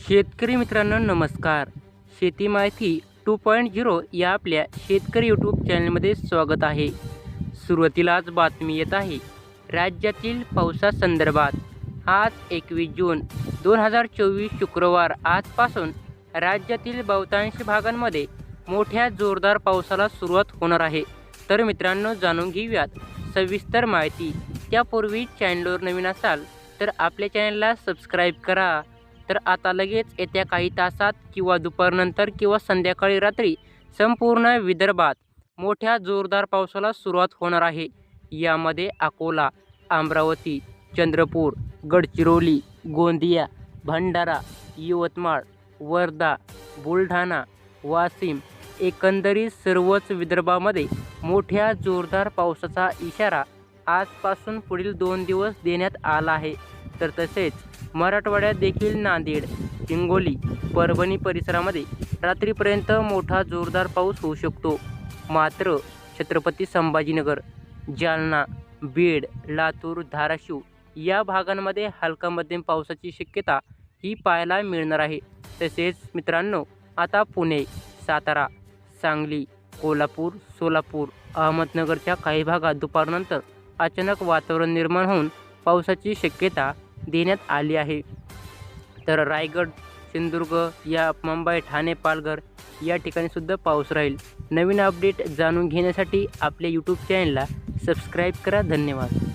शेतकरी मित्रांनो नमस्कार. शेती माहिती टू पॉईंट झिरो या आपल्या शेतकरी यूट्यूब चॅनलमध्ये स्वागत आहे. सुरुवातीलाच बातमी येत आहे. राज्यातील पावसासंदर्भात आज एकवीस जून दोन हजार चोवीस शुक्रवार आजपासून राज्यातील बहुतांश भागांमध्ये मोठ्या जोरदार पावसाला सुरुवात होणार आहे. तर मित्रांनो जाणून घेऊयात सविस्तर माहिती. त्यापूर्वी चॅनलवर नवीन असाल तर आपल्या चॅनलला सबस्क्राईब करा. तर आता लगेच येत्या काही तासात किंवा दुपारनंतर किंवा संध्याकाळी रात्री संपूर्ण विदर्भात मोठ्या जोरदार पावसाला सुरुवात होणार आहे. यामध्ये अकोला अमरावती चंद्रपूर गडचिरोली गोंदिया भंडारा यवतमाळ वर्धा बुलढाणा वाशिम एकंदरीत सर्वच विदर्भामध्ये मोठ्या जोरदार पावसाचा इशारा आजपासून पुढील दोन दिवस देण्यात आला आहे. तर तसेच मराठवाड्यात देखील नांदेड हिंगोली परभणी परिसरामध्ये रात्रीपर्यंत मोठा जोरदार पाऊस होऊ शकतो. मात्र छत्रपती संभाजीनगर जालना बीड लातूर धाराशिव या भागांमध्ये हलका मध्यम पावसाची शक्यता ही पाहायला मिळणार आहे. तसेच मित्रांनो आता पुणे सातारा सांगली कोल्हापूर सोलापूर अहमदनगरच्या काही भागात दुपारनंतर अचानक वातावरण निर्माण होऊन पावसाची शक्यता देण्यात आली आहे. तर रायगड सिंधुदुर्ग या मुंबई ठाणे पालघर या ठिकाणी सुद्धा पाऊस राहील. नवीन अपडेट जाणून घेण्यासाठी आपल्या यूट्यूब चॅनलला सबस्क्राईब करा. धन्यवाद.